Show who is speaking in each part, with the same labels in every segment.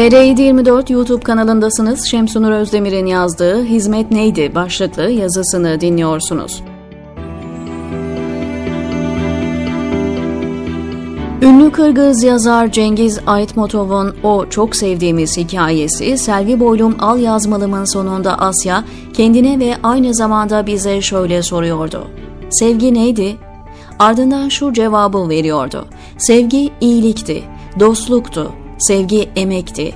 Speaker 1: TR724 YouTube kanalındasınız. Şemsunur Özdemir'in yazdığı Hizmet Neydi başlıklı yazısını dinliyorsunuz. Ünlü Kırgız yazar Cengiz Aytmatov'un o çok sevdiğimiz hikayesi Selvi Boylum Al Yazmalım'ın sonunda Asya kendine ve aynı zamanda bize şöyle soruyordu. Sevgi neydi? Ardından şu cevabı veriyordu. Sevgi iyilikti, dostluktu, sevgi emekti.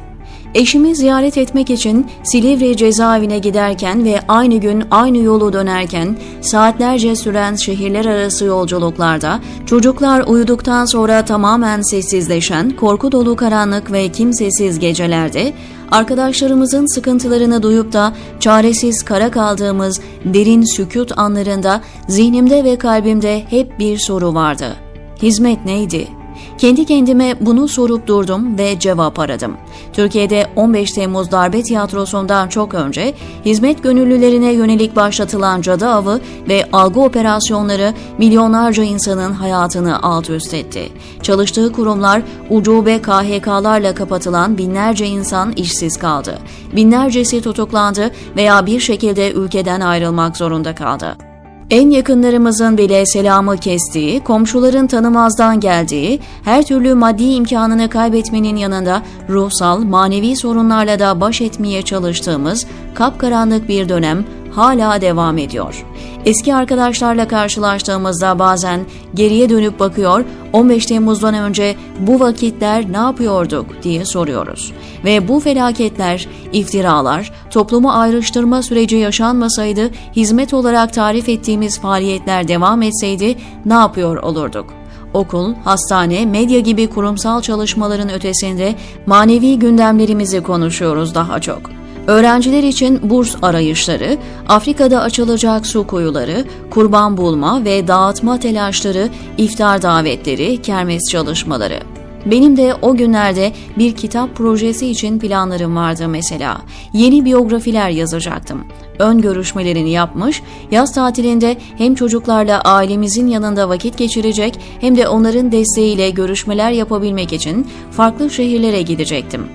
Speaker 1: Eşimi ziyaret etmek için Silivri cezaevine giderken ve aynı gün aynı yolu dönerken saatlerce süren şehirler arası yolculuklarda çocuklar uyuduktan sonra tamamen sessizleşen korku dolu karanlık ve kimsesiz gecelerde arkadaşlarımızın sıkıntılarını duyup da çaresiz kara kaldığımız derin sükut anlarında zihnimde ve kalbimde hep bir soru vardı. Hizmet neydi? Kendi kendime bunu sorup durdum ve cevap aradım. Türkiye'de 15 Temmuz darbe tiyatrosundan çok önce hizmet gönüllülerine yönelik başlatılan cadı avı ve algı operasyonları milyonlarca insanın hayatını alt üst etti. Çalıştığı kurumlar ucube KHK'larla kapatılan binlerce insan işsiz kaldı. Binlercesi tutuklandı veya bir şekilde ülkeden ayrılmak zorunda kaldı. En yakınlarımızın bile selamı kestiği, komşuların tanımazdan geldiği, her türlü maddi imkanını kaybetmenin yanında ruhsal, manevi sorunlarla da baş etmeye çalıştığımız kapkaranlık bir dönem hala devam ediyor. Eski arkadaşlarla karşılaştığımızda bazen geriye dönüp bakıyor, 15 Temmuz'dan önce bu vakitler ne yapıyorduk diye soruyoruz. Ve bu felaketler, iftiralar, toplumu ayrıştırma süreci yaşanmasaydı, hizmet olarak tarif ettiğimiz faaliyetler devam etseydi ne yapıyor olurduk? okul, hastane, medya gibi kurumsal çalışmaların ötesinde manevi gündemlerimizi konuşuyoruz daha çok. Öğrenciler için burs arayışları, Afrika'da açılacak su kuyuları, kurban bulma ve dağıtma telaşları, iftar davetleri, kermes çalışmaları. Benim de o günlerde bir kitap projesi için planlarım vardı mesela. Yeni biyografiler yazacaktım. Ön görüşmelerini yapmış, yaz tatilinde hem çocuklarla ailemizin yanında vakit geçirecek hem de onların desteğiyle görüşmeler yapabilmek için farklı şehirlere gidecektim.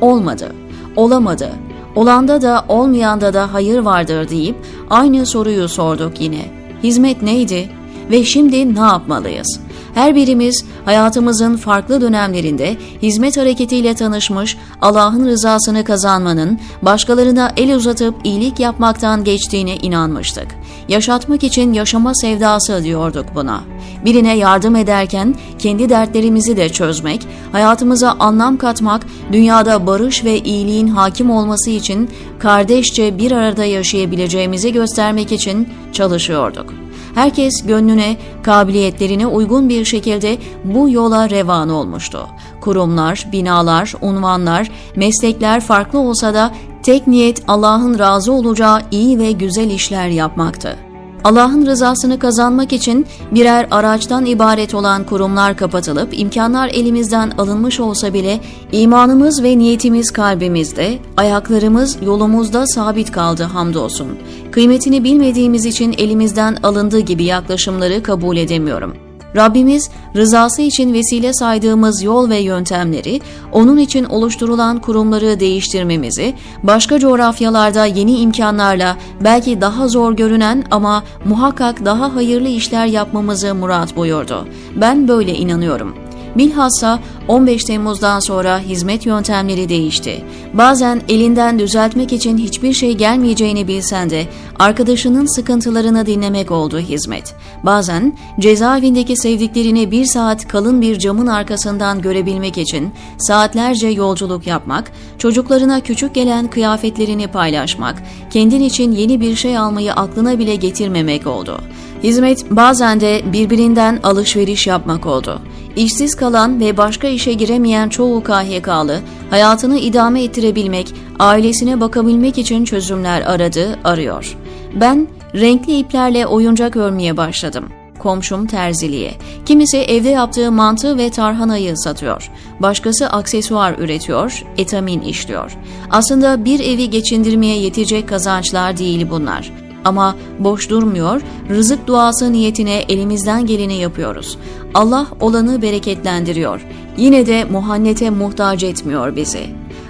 Speaker 1: Olmadı, olamadı. Olanda da olmayanda da hayır vardır deyip aynı soruyu sorduk yine. Hizmet neydi ve şimdi ne yapmalıyız? Her birimiz hayatımızın farklı dönemlerinde hizmet hareketiyle tanışmış, Allah'ın rızasını kazanmanın, başkalarına el uzatıp iyilik yapmaktan geçtiğine inanmıştık. Yaşatmak için yaşama sevdası diyorduk buna. Birine yardım ederken kendi dertlerimizi de çözmek, hayatımıza anlam katmak, dünyada barış ve iyiliğin hakim olması için kardeşçe bir arada yaşayabileceğimizi göstermek için çalışıyorduk. Herkes gönlüne, kabiliyetlerine uygun bir şekilde bu yola revan olmuştu. Kurumlar, binalar, unvanlar, meslekler farklı olsa da tek niyet Allah'ın razı olacağı iyi ve güzel işler yapmaktı. Allah'ın rızasını kazanmak için birer araçtan ibaret olan kurumlar kapatılıp imkanlar elimizden alınmış olsa bile imanımız ve niyetimiz kalbimizde, ayaklarımız yolumuzda sabit kaldı hamdolsun. Kıymetini bilmediğimiz için elimizden alındığı gibi yaklaşımları kabul edemiyorum. Rabbimiz rızası için vesile saydığımız yol ve yöntemleri, onun için oluşturulan kurumları değiştirmemizi, başka coğrafyalarda yeni imkanlarla belki daha zor görünen ama muhakkak daha hayırlı işler yapmamızı murat buyurdu. Ben böyle inanıyorum.'' Bilhassa 15 Temmuz'dan sonra hizmet yöntemleri değişti. Bazen elinden düzeltmek için hiçbir şey gelmeyeceğini bilsen de arkadaşının sıkıntılarını dinlemek oldu hizmet. Bazen cezaevindeki sevdiklerini bir saat kalın bir camın arkasından görebilmek için saatlerce yolculuk yapmak, çocuklarına küçük gelen kıyafetlerini paylaşmak, kendin için yeni bir şey almayı aklına bile getirmemek oldu. Hizmet bazen de birbirinden alışveriş yapmak oldu. İşsiz kalan ve başka işe giremeyen çoğu KHK'lı hayatını idame ettirebilmek, ailesine bakabilmek için çözümler aradı, arıyor. Ben renkli iplerle oyuncak örmeye başladım. Komşum terziliğe. Kimisi evde yaptığı mantı ve tarhanayı satıyor. Başkası aksesuar üretiyor, etamin işliyor. Aslında bir evi geçindirmeye yetecek kazançlar değil bunlar. Ama boş durmuyor, rızık duası niyetine elimizden geleni yapıyoruz. Allah olanı bereketlendiriyor. Yine de muhannete muhtaç etmiyor bizi.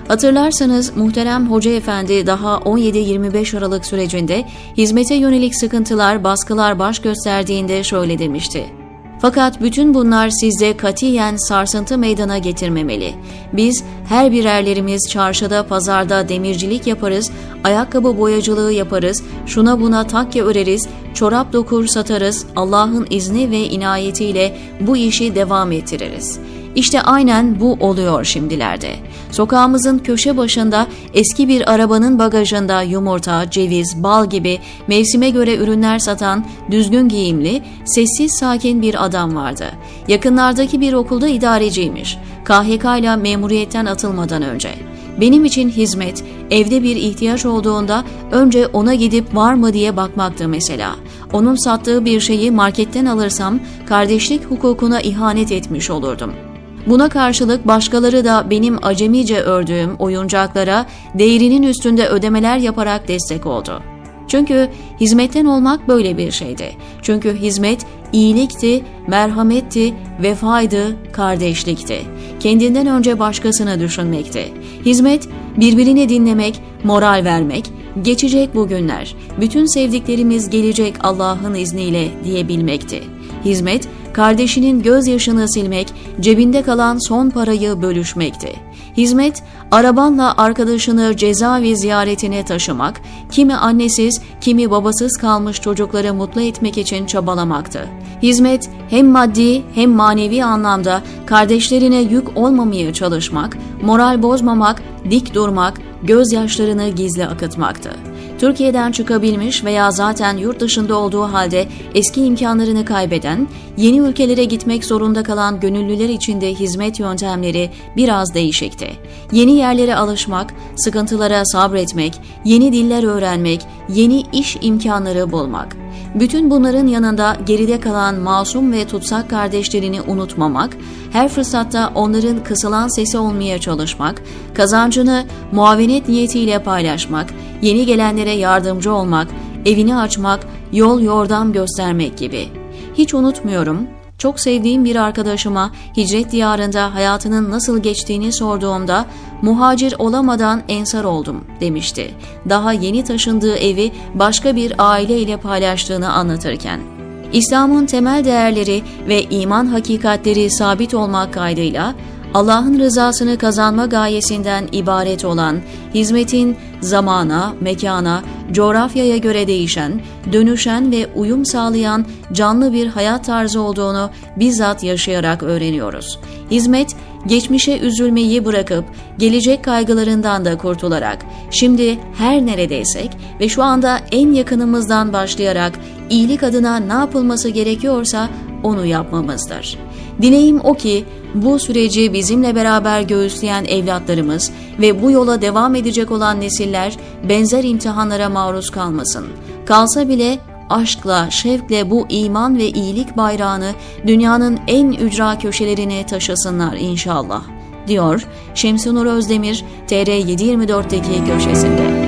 Speaker 1: Hatırlarsanız muhterem Hoca Efendi daha 17-25 Aralık sürecinde hizmete yönelik sıkıntılar, baskılar baş gösterdiğinde şöyle demişti. Fakat bütün bunlar sizde katiyen sarsıntı meydana getirmemeli. Biz her birerlerimiz çarşıda, pazarda demircilik yaparız, ayakkabı boyacılığı yaparız, şuna buna takke öreriz, çorap dokur satarız, Allah'ın izni ve inayetiyle bu işi devam ettiririz. İşte aynen bu oluyor şimdilerde. Sokağımızın köşe başında eski bir arabanın bagajında yumurta, ceviz, bal gibi mevsime göre ürünler satan düzgün giyimli, sessiz sakin bir adam vardı. Yakınlardaki bir okulda idareciymiş. KHK ile memuriyetten atılmadan önce. Benim için hizmet, evde bir ihtiyaç olduğunda önce ona gidip var mı diye bakmaktı mesela. Onun sattığı bir şeyi marketten alırsam kardeşlik hukukuna ihanet etmiş olurdum. Buna karşılık başkaları da benim acemice ördüğüm oyuncaklara değerinin üstünde ödemeler yaparak destek oldu. Çünkü hizmetten olmak böyle bir şeydi. Çünkü hizmet iyilikti, merhametti, vefaydı, kardeşlikti. Kendinden önce başkasını düşünmekti. Hizmet birbirini dinlemek, moral vermek, geçecek bu günler, bütün sevdiklerimiz gelecek Allah'ın izniyle diyebilmekti. Hizmet kardeşinin gözyaşını silmek, cebinde kalan son parayı bölüşmekti. Hizmet, arabanla arkadaşını cezaevi ziyaretine taşımak, kimi annesiz, kimi babasız kalmış çocukları mutlu etmek için çabalamaktı. Hizmet, hem maddi hem manevi anlamda kardeşlerine yük olmamaya çalışmak, moral bozmamak, dik durmak, gözyaşlarını gizli akıtmaktı. Türkiye'den çıkabilmiş veya zaten yurt dışında olduğu halde eski imkanlarını kaybeden, yeni ülkelere gitmek zorunda kalan gönüllüler için de hizmet yöntemleri biraz değişikti. Yeni yerlere alışmak, sıkıntılara sabretmek, yeni diller öğrenmek, yeni iş imkanları bulmak. Bütün bunların yanında geride kalan masum ve tutsak kardeşlerini unutmamak, her fırsatta onların kısılan sesi olmaya çalışmak, kazancını muavenet niyetiyle paylaşmak, yeni gelenlere yardımcı olmak, evini açmak, yol yordam göstermek gibi. Hiç unutmuyorum, çok sevdiğim bir arkadaşıma hicret diyarında hayatının nasıl geçtiğini sorduğumda muhacir olamadan ensar oldum demişti. Daha yeni taşındığı evi başka bir aile ile paylaştığını anlatırken. İslam'ın temel değerleri ve iman hakikatleri sabit olmak kaydıyla Allah'ın rızasını kazanma gayesinden ibaret olan hizmetin zamana, mekana, coğrafyaya göre değişen, dönüşen ve uyum sağlayan canlı bir hayat tarzı olduğunu bizzat yaşayarak öğreniyoruz. Hizmet, geçmişe üzülmeyi bırakıp gelecek kaygılarından da kurtularak şimdi her neredeysek ve şu anda en yakınımızdan başlayarak iyilik adına ne yapılması gerekiyorsa onu yapmamızdır. Dileğim o ki bu süreci bizimle beraber göğüsleyen evlatlarımız ve bu yola devam edecek olan nesiller benzer imtihanlara maruz kalmasın. Kalsa bile aşkla, şevkle bu iman ve iyilik bayrağını dünyanın en ücra köşelerine taşısınlar inşallah, diyor Şemsunur Özdemir TR724'teki köşesinde.